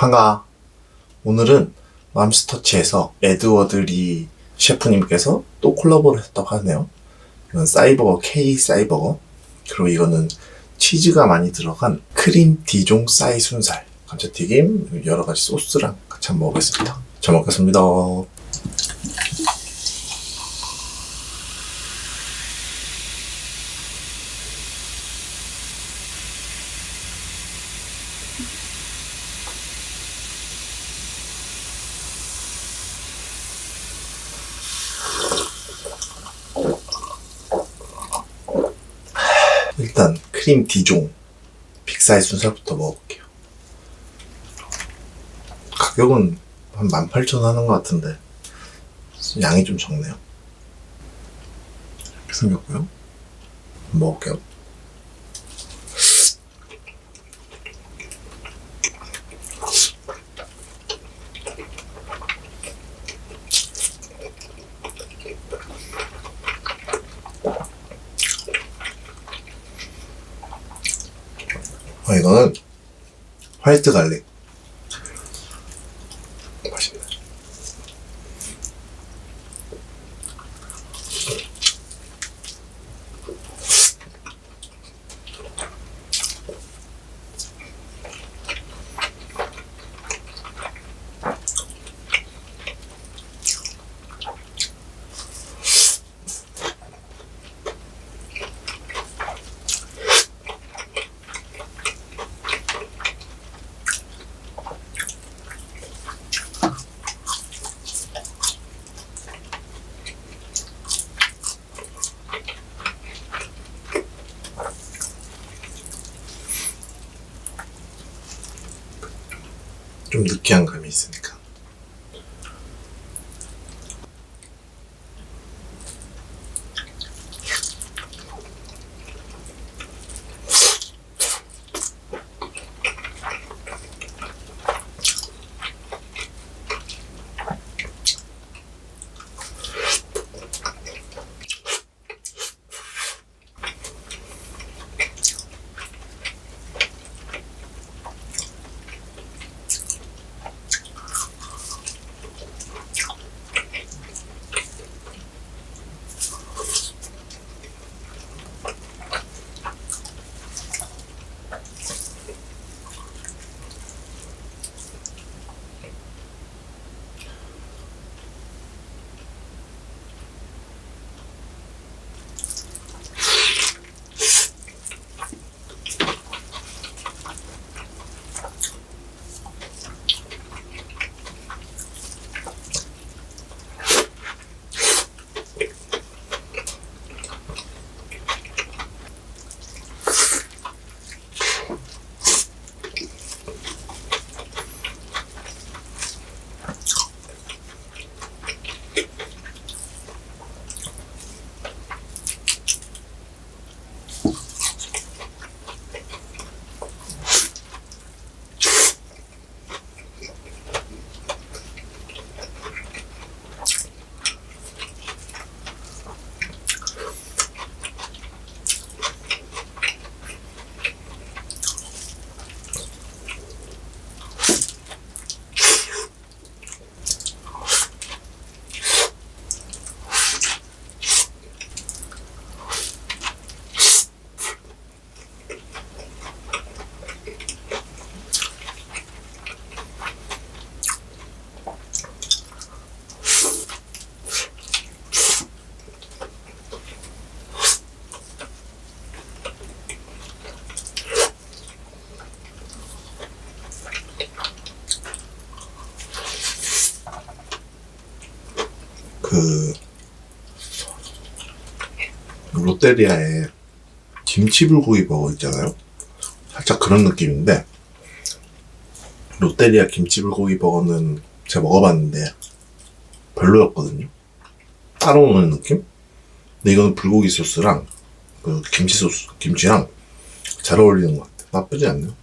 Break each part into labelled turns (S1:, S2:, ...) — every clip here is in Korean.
S1: 반가. 오늘은 맘스터치에서 에드워드 리 셰프님께서 또 콜라보를 했다고 하네요. 이건 사이버거 K 사이버거. 그리고 이거는 치즈가 많이 들어간 크림 디종 쌀 순살 감자튀김 여러 가지 소스랑 같이 한번 먹겠습니다. 잘 먹겠습니다. 크림 디종 빅사이즈 순살부터 먹어볼게요. 가격은 한 18,000원 하는 것 같은데 양이 좀 적네요. 이렇게 생겼고요. 먹을게요. 아, 이거는 화이트 갈릭. 맛있네. 좀 느끼한 감이 있으니까. 그 롯데리아의 김치 불고기 버거 있잖아요. 살짝 그런 느낌인데 롯데리아 김치 불고기 버거는 제가 먹어봤는데 별로였거든요. 따로 먹는 느낌? 근데 이거는 불고기 소스랑 그 김치 소스, 김치랑 잘 어울리는 것 같아요. 나쁘지 않네요.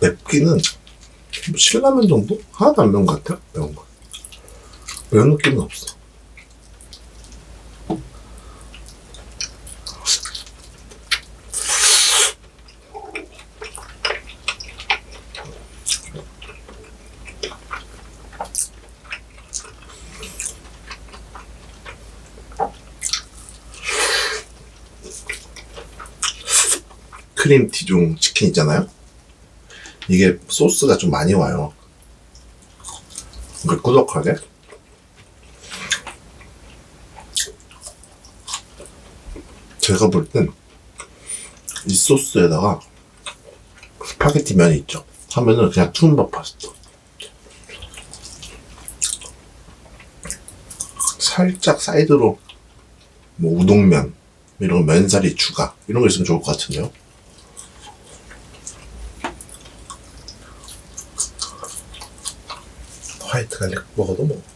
S1: 맵기는 뭐 신라면 정도? 하나도 안 매운 것 같아요. 매운 거. 매운 느낌은 없어. 크림 디중 치킨 있잖아요. 이게 소스가 좀 많이 와요. 이게 꾸덕하게. 제가 볼 땐 이 소스에다가 스파게티 면이 있죠. 하면은 그냥 투움밥 파스타. 살짝 사이드로 뭐 우동면 이런 면사리 추가 이런 거 있으면 좋을 것 같은데요. 화이트 갈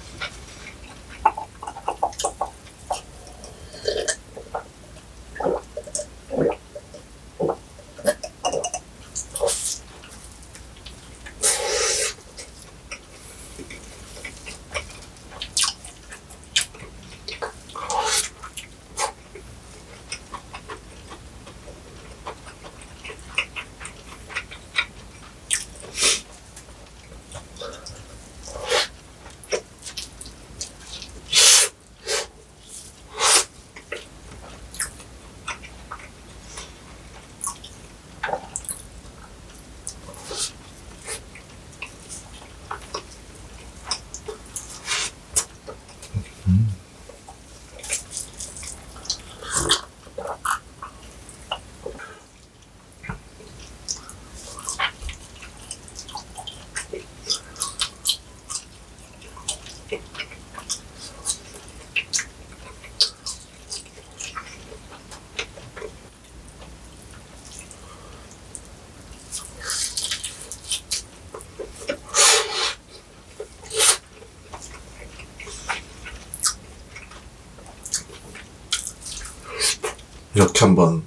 S1: 이렇게 한번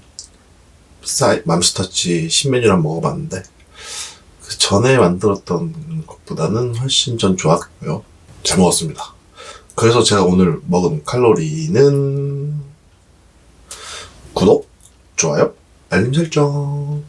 S1: 사이 맘스터치 신메뉴를 한번 먹어봤는데 그 전에 만들었던 것보다는 훨씬 전 좋았고요. 잘 먹었습니다. 그래서 제가 오늘 먹은 칼로리는 구독, 좋아요, 알림 설정.